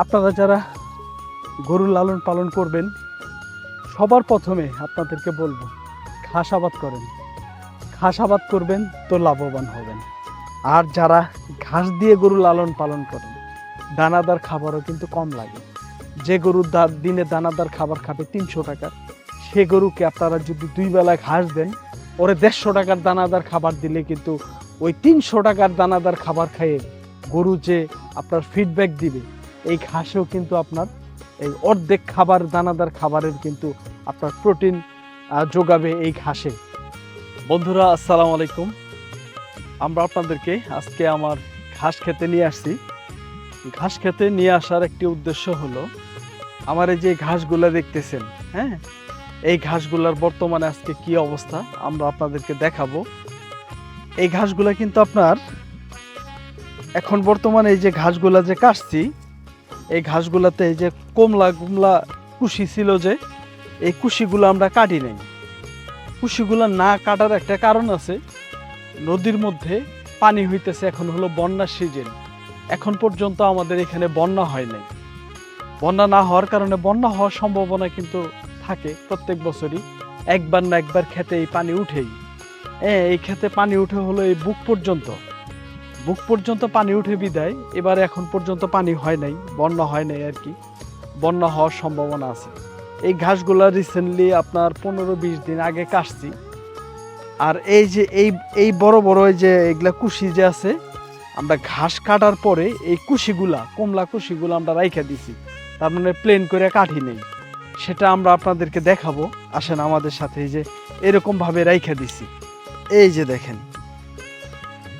আপনারা যারা গরু লালন পালন করবেন, সবার প্রথমে আপনাদেরকে বলব ঘাস আবাদ করেন। ঘাস আবাদ করবেন তো লাভবান হবেন। আর যারা ঘাস দিয়ে গরু লালন পালন করেন, দানাদার খাবারও কিন্তু কম লাগে। যে গরু দিনে দানাদার খাবার খাবে তিনশো টাকার সে গরুকে আপনারা যদি দুই বেলা ঘাস দেন, ওরে দেড়শো টাকার দানাদার খাবার দিলে কিন্তু ওই তিনশো টাকার দানাদার খাবার খাইয়ে গরু যে আপনার ফিডব্যাক দিবে এই ঘাসেও কিন্তু আপনার এই অর্ধেক খাবার, দানাদার খাবারের কিন্তু আপনার প্রোটিন যোগাবে এই ঘাসে। বন্ধুরা, আসসালামু আলাইকুম। আমরা আপনাদেরকে আজকে আমার ঘাস খেতে নিয়ে আসছি। ঘাস খেতে নিয়ে আসার একটি উদ্দেশ্য হলো, আমার এই যে ঘাসগুলো দেখতেছেন হ্যাঁ? এই ঘাসগুলার বর্তমানে আজকে কি অবস্থা, আমরা আপনাদেরকে দেখাবো। এই ঘাসগুলা কিন্তু আপনার এখন বর্তমানে এই যে ঘাসগুলা যে কাটছি এই ঘাসগুলাতে এই যে কমলা কুমলা কুশি ছিল যে, এই কুশিগুলো আমরা কাটি নাই। কুশিগুলো না কাটার একটা কারণ আছে, নদীর মধ্যে পানি হইতেছে এখন হলো বন্যার সিজন। এখন পর্যন্ত আমাদের এখানে বন্যা হয় নাই। বন্যা না হওয়ার কারণে বন্যা হওয়ার সম্ভাবনা কিন্তু থাকে প্রত্যেক বছরই। একবার না একবার খেতে এই পানি উঠেই। হ্যাঁ এই খেতে পানি উঠে হলো এই বুক পর্যন্ত। বুক পর্যন্ত পানি উঠে বিদায়। এবারে এখন পর্যন্ত পানি হয় নাই, বন্যা হয় নাই আর কি। বন্যা হওয়ার সম্ভাবনা আছে। এই ঘাসগুলা রিসেন্টলি আপনার পনেরো বিশ দিন আগে কাটছি। আর এই যে, এই এই বড় বড় এই যে এগুলা কুশি যে আছে, আমরা ঘাস কাটার পরে এই কুশিগুলা, কমলা কুশিগুলো আমরা রাইখা দিছি। তার মানে প্লেন করে কাটি নেই। সেটা আমরা আপনাদেরকে দেখাবো। আসেন আমাদের সাথে এই যে এরকম ভাবে রাইখা দিছি। এই যে দেখেন।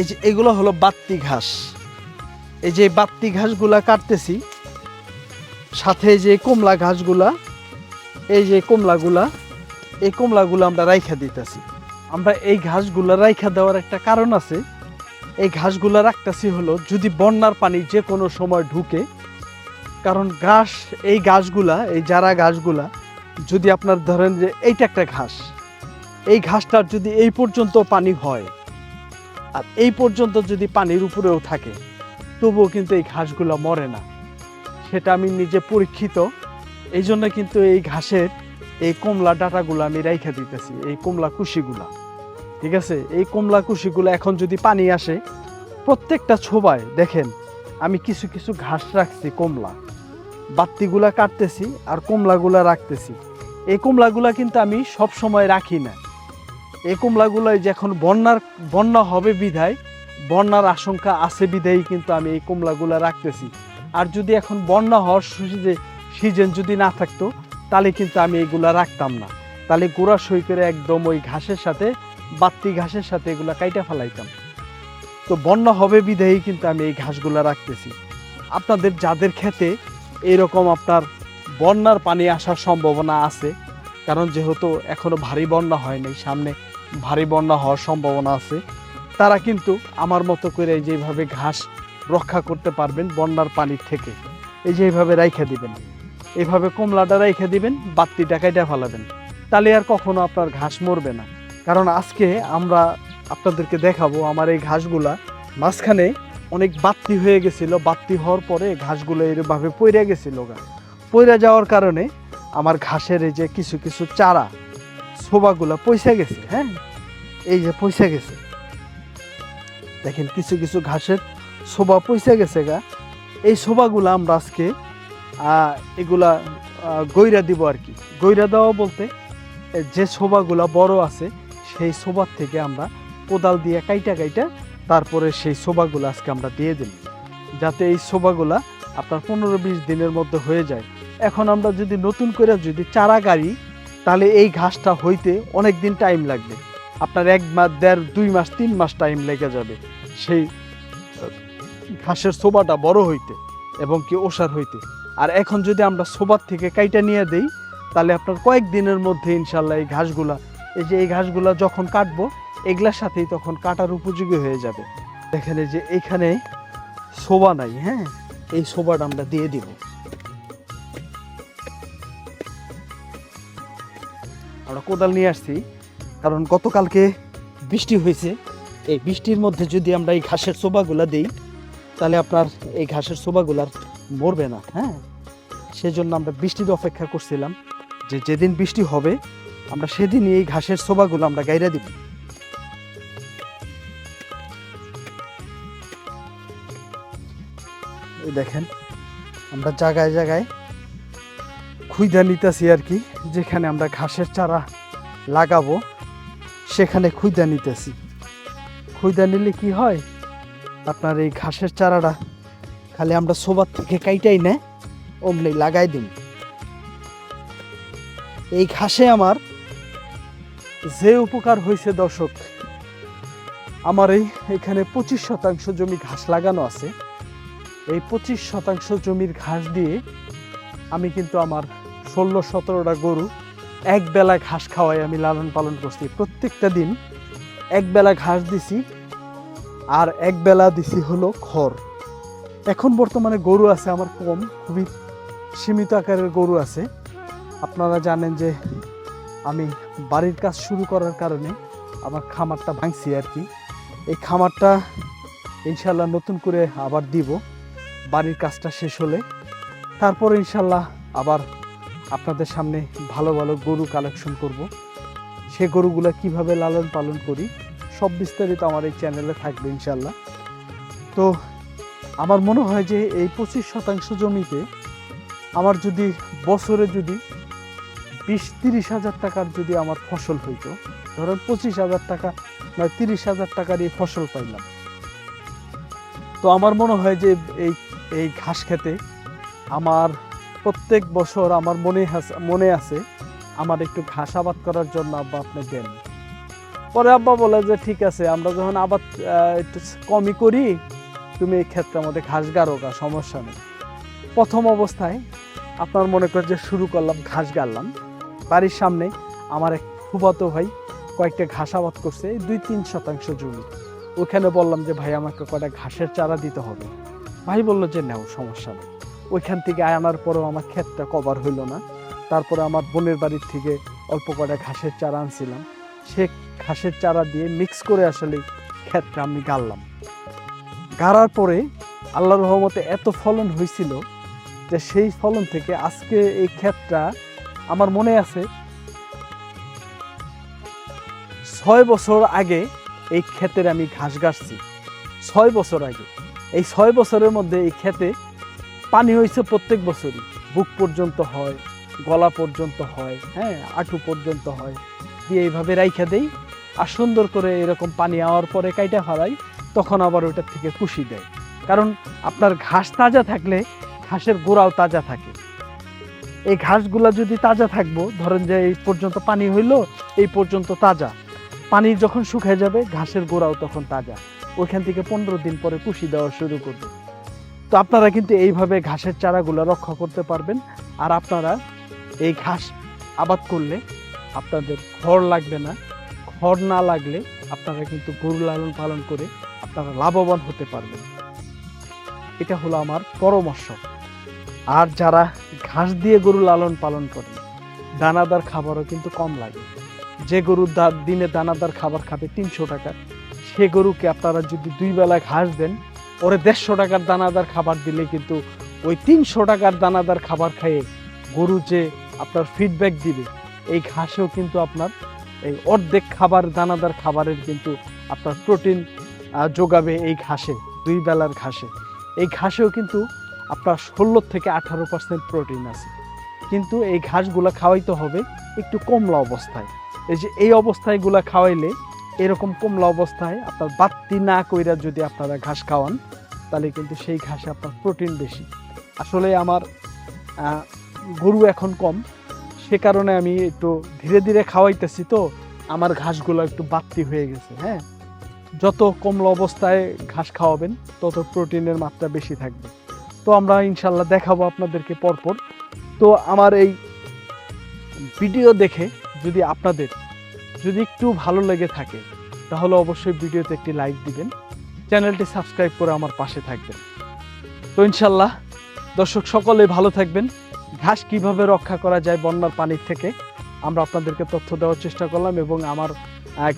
এই যে, এগুলো হলো বাত্তি ঘাস। এই যে বাত্তি ঘাসগুলা কাটতেছি, সাথে যে কমলা ঘাসগুলা, এই যে কমলাগুলা, এই কমলাগুলো আমরা রাইখা দিতেছি। আমরা এই ঘাসগুলা রাইখা দেওয়ার একটা কারণ আছে। এই ঘাসগুলা রাখতেছি হলো যদি বন্যার পানি যে কোনো সময় ঢুকে, কারণ ঘাস, এই ঘাসগুলা, এই যারা ঘাসগুলা, যদি আপনার ধরেন যে এইটা একটা ঘাস, এই ঘাসটার যদি এই পর্যন্ত পানি হয় আর এই পর্যন্ত যদি পানির উপরেও থাকে, তবুও কিন্তু এই ঘাসগুলো মরে না। সেটা আমি নিজে পরীক্ষিত। এই জন্য কিন্তু এই ঘাসের এই কমলা ডাটাগুলো আমি রাইখা দিতেছি, এই কমলা কুশিগুলা। ঠিক আছে? এই কমলা কুশিগুলো এখন যদি পানি আসে, প্রত্যেকটা ছোবায় দেখেন, আমি কিছু কিছু ঘাস রাখছি কমলা। বাত্তিগুলা কাটতেছি আর কমলাগুলা রাখতেছি। এই কমলাগুলা কিন্তু আমি সব সময় রাখি না। এই কমলাগুলো যখন বন্যার, বন্যা হবে বিধায়, বন্যার আশঙ্কা আছে বিধায় কিন্তু আমি এই কমলাগুলা রাখতেছি। আর যদি এখন বন্যা হওয়ার সিজন যদি না থাকতো, তাহলে কিন্তু আমি এগুলা রাখতাম না। তাহলে গোড়া সই করে একদম ওই ঘাসের সাথে, বাত্তি ঘাসের সাথে এগুলা কাইটা ফেলাইতাম। তো বন্যা হবে বিধায়ী কিন্তু আমি এই ঘাসগুলা রাখতেছি। আপনাদের যাদের খেতে এরকম আপনার বন্যার পানি আসার সম্ভাবনা আছে, কারণ যেহেতু এখনও ভারী বন্যা হয়নি সামনে ভারী বন্যা হওয়ার সম্ভাবনা আছে। তারা কিন্তু আমার মতো করে যেভাবে ঘাস রক্ষা করতে পারবেন বন্যার পানির থেকে। এই যে এইভাবে রাইখা দিবেন। এইভাবে কমলাটা রাইখা দিবেন বাত্তিটা কাইটা ফেলাবেন। তাহলে আর কখনো আপনার ঘাস মরবে না। কারণ আজকে আমরা আপনাদেরকে দেখাবো আমার এই ঘাসগুলা মাঝখানে অনেক বাত্তি হয়ে গেছিল। বাত্তি হওয়ার পরে ঘাসগুলো এরভাবে পইরা গেছিল গা। পইরা যাওয়ার কারণে আমার ঘাসের এই যে কিছু কিছু চারা শোভাগুলা পয়সা গেছে হ্যাঁ? এই যে পয়সা গেছে। দেখেন, কিছু কিছু ঘাসের শোভা পয়সা গেছে গা। এই শোভাগুলো আমরা আজকে এগুলা গইরা দিব আর কি। গইরা দেওয়া বলতে যে শোভাগুলা বড় আছে, সেই শোভার থেকে আমরা কোদাল দিয়ে কাইটা কাইটা, তারপরে সেই শোভাগুলো আজকে আমরা দিয়ে দিন যাতে এই শোভাগুলা আপনার পনেরো বিশ দিনের মধ্যে হয়ে যায়। এখন আমরা যদি নতুন করে যদি চারা গাড়ি তাহলে এই ঘাসটা হইতে অনেক দিন টাইম লাগবে। আপনার এক মাস, দেড়, দুই মাস, তিন মাস টাইম লেগে যাবে সেই ঘাসের শোভাটা বড় হইতে এবং কি ওষার হইতে। আর এখন যদি আমরা শোভার থেকে কাইটা নিয়ে দেই, তাহলে আপনার কয়েক দিনের মধ্যে ইনশাল্লাহ এই ঘাসগুলা, এই যে এই ঘাসগুলা যখন কাটবো, এগুলার সাথেই তখন কাটার উপযোগী হয়ে যাবে। দেখেন যে এখানে শোভা নাই হ্যাঁ? এই শোভাটা আমরা দিয়ে দিব। আমরা কোদাল নিয়ে আসছি, কারণ গতকালকে বৃষ্টি হয়েছে। এই বৃষ্টির মধ্যে যদি আমরা এই ঘাসের শোভাগুলা দিই, তাহলে আপনার এই ঘাসের শোভাগুলার মরবে না হ্যাঁ? সেজন্য আমরা বৃষ্টির অপেক্ষা করছিলাম যে যেদিন বৃষ্টি হবে, আমরা সেদিনই এই ঘাসের শোভাগুলো আমরা গাইরা দিব। দেখেন, আমরা জায়গায় জায়গায় খুঁজা নিতেছি আর কি, যেখানে আমরা ঘাসের চারা লাগাবো, সেখানে খুঁজা নিতেছি। খুঁজা নিলে কি হয়? আপনার এই ঘাসের চারাটা খালি আমরা সোবার থেকে কাইটাই না, অমনি লাগাই দিন। এই ঘাসে আমার যে উপকার হয়েছে দর্শক, আমার এই এখানে পঁচিশ শতাংশ জমি ঘাস লাগানো আছে। এই পঁচিশ শতাংশ জমির ঘাস দিয়ে আমি কিন্তু আমার ষোলো, সতেরোটা গরু এক বেলা ঘাস খাওয়াই আমি লালন পালন করছি। প্রত্যেকটা দিন এক বেলা ঘাস দিছি আর এক বেলা দিছি হলো খড়। এখন বর্তমানে গরু আছে আমার কম, খুবই সীমিত আকারের গরু আছে। আপনারা জানেন যে আমি বাড়ির কাজ শুরু করার কারণে আমার খামারটা ভাঙছি আর কি। এই খামারটা ইনশাল্লাহ নতুন করে আবার দিব। বাড়ির কাজটা শেষ হলে তারপর ইনশাল্লাহ আবার আপনাদের সামনে ভালো ভালো গরু কালেকশন করব। সে গরুগুলো কীভাবে লালন পালন করি, সব বিস্তারিত আমার এই চ্যানেলে থাকবে ইনশাল্লাহ তো আমার মনে হয় যে এই পঁচিশ শতাংশ জমিতে আমার যদি বছরে যদি বিশ তিরিশ হাজার টাকার যদি আমার ফসল হইতো, ধরেন পঁচিশ হাজার টাকা নয় তিরিশ হাজার টাকার এই ফসল পাইলাম। তো আমার মনে হয় যে এই এই ঘাস খেতে আমার প্রত্যেক বছর আমার মনে মনে আছে, আমার একটু ঘাস আবাদ করার জন্য আব্বা আপনি দেন। পরে আব্বা বলে যে, ঠিক আছে, আমরা যখন আবাদ একটু কমই করি, তুমি এই ক্ষেত্রে আমাদের ঘাস গাড়ো গা সমস্যা নেই। প্রথম অবস্থায় আপনার মনে করে যে, শুরু করলাম ঘাস গাড়লাম বাড়ির সামনে আমার এক ফুফাতো ভাই কয়েকটা ঘাস আবাদ করছে দুই তিন শতাংশ জমি। ওখানে বললাম যে, ভাই, আমাকে কয়টা ঘাসের চারা দিতে হবে। ভাই বলল যে, নেও, সমস্যা নেই। ওইখান থেকে আয়, আনার পরেও আমার ক্ষেতটা কভার হইল না। তারপরে আমার বোনের বাড়ির থেকে অল্প কয়টা ঘাসের চারা আনছিলাম। সে ঘাসের চারা দিয়ে মিক্স করে আসলে ক্ষেতটা আমি গাড়লাম। গাড়ার পরে আল্লাহ রহমতে এত ফলন হয়েছিল যে সেই ফলন থেকে আজকে এই ক্ষেতটা আমার মনে আছে, ছয় বছর আগে এই ক্ষেতের আমি ঘাস গাছছি ছয় বছর আগে। এই ছয় বছরের মধ্যে এই ক্ষেতে পানি হয়েছে প্রত্যেক বছরই। বুক পর্যন্ত হয়, গলা পর্যন্ত হয় হ্যাঁ আঁটু পর্যন্ত হয়। দিয়ে এইভাবে রাইখা দেই আর সুন্দর করে এরকম পানি আওয়ার পরে কাইটা হারাই তখন আবার ওইটার থেকে কুশি দেয়। কারণ আপনার ঘাস তাজা থাকলে ঘাসের গোড়াও তাজা থাকে। এই ঘাসগুলা যদি তাজা থাকব, ধরেন যে এই পর্যন্ত পানি হইল, এই পর্যন্ত তাজা। পানি যখন শুকিয়ে যাবে, ঘাসের গোড়াও তখন তাজা। ওইখান থেকে পনেরো দিন পরে কুশি দেওয়া শুরু করবে। তো আপনারা কিন্তু এইভাবে ঘাসের চারাগুলো রক্ষা করতে পারবেন। আর আপনারা এই ঘাস আবাদ করলে আপনাদের খড় লাগবে না। খড় না লাগলে আপনারা কিন্তু গরু লালন পালন করে আপনারা লাভবান হতে পারবেন। এটা হলো আমার পরামর্শ। আর যারা ঘাস দিয়ে গরু লালন পালন করে, দানাদার খাবারও কিন্তু কম লাগে। যে গরু দা- দিনে দানাদার খাবার খাবে তিনশো টাকা, সে গরুকে আপনারা যদি দুই বেলা ঘাস দেন ওরে দেড়শো টাকার দানাদার খাবার দিলে কিন্তু ওই তিনশো টাকার দানাদার খাবার খাইয়ে গরু যে আপনার ফিডব্যাক দিবে, এই ঘাসেও কিন্তু আপনার এই অর্ধেক খাবার, দানাদার খাবারের কিন্তু আপনার প্রোটিন যোগাবে এই ঘাসে, দুই বেলার ঘাসে। এই ঘাসেও কিন্তু আপনার ষোলো থেকে আঠারো পার্সেন্ট প্রোটিন আছে। কিন্তু এই ঘাসগুলো খাওয়াইতে হবে একটু কমলা অবস্থায়। এই যে এই অবস্থায়গুলো খাওয়াইলে এরকম কমলা অবস্থায় আপনার বাত্তি না কইরা যদি আপনারা ঘাস খাওয়ান, তাহলে কিন্তু সেই ঘাসে আপনার প্রোটিন বেশি। আসলে আমার গরু এখন কম, সে কারণে আমি একটু ধীরে ধীরে খাওয়াইতেছি তো, আমার ঘাসগুলো একটু বাত্তি হয়ে গেছে হ্যাঁ? যত কমলা অবস্থায় ঘাস খাওয়াবেন, তত প্রোটিনের মাত্রা বেশি থাকবে। তো আমরা ইনশাল্লাহ দেখাবো আপনাদেরকে পরপর। তো আমার এই ভিডিও দেখে যদি আপনাদের যদি একটু ভালো লেগে থাকে, তাহলে অবশ্যই ভিডিওতে একটি লাইক দিবেন, চ্যানেলটি সাবস্ক্রাইব করে আমার পাশে থাকবেন। তো ইনশাল্লাহ, দর্শক সকলে ভালো থাকবেন। ঘাস কীভাবে রক্ষা করা যায় বন্যার পানির থেকে, আমরা আপনাদেরকে তথ্য দেওয়ার চেষ্টা করলাম এবং আমার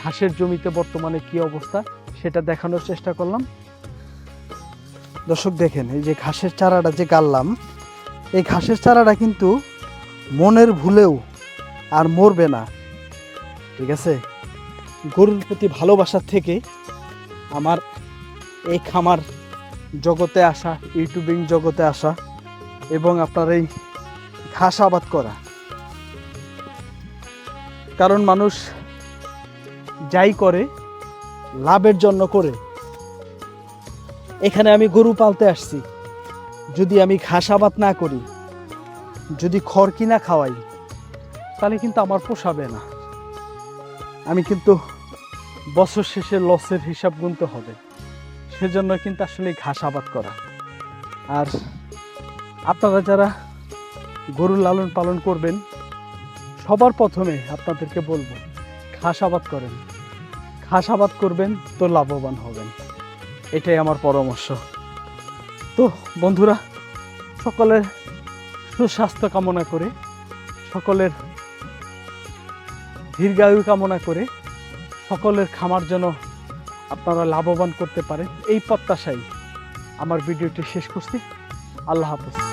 ঘাসের জমিতে বর্তমানে কি অবস্থা সেটা দেখানোর চেষ্টা করলাম। দর্শক দেখেন, এই যে ঘাসের চারাটা যে গাললাম এই ঘাসের চারাটা কিন্তু মনের ভুলেও আর মরবে না। ঠিক আছে? গরুর প্রতি ভালোবাসার থেকে আমার এই খামার জগতে আসা, ইউটিউবিং জগতে আসা এবং আপনার এই ঘাস আবাদ করা। কারণ মানুষ যাই করে, লাভের জন্য করে। এখানে আমি গরু পালতে আসছি। যদি আমি ঘাস আবাদ না করি, যদি খড় কিনা খাওয়াই, তাহলে কিন্তু আমার পোষাবে না। আমি কিন্তু বছর শেষে লসের হিসাব গুনতে হবে। সেজন্য কিন্তু আসলে ঘাস আবাদ করা। আর আপনারা যারা গরু লালন পালন করবেন, সবার প্রথমে আপনাদেরকে বলব, ঘাস আবাদ করেন। ঘাস আবাদ করবেন তো লাভবান হবেন। এটাই আমার পরামর্শ। তো বন্ধুরা, সকলের সুস্বাস্থ্য কামনা করে, সকলের দীর্ঘায়ু কামনা করে সকলের খামার যেন আপনারা লাভবান করতে পারেন। এই প্রত্যাশাই আমার ভিডিওটি শেষ করছি। আল্লাহ হাফেজ।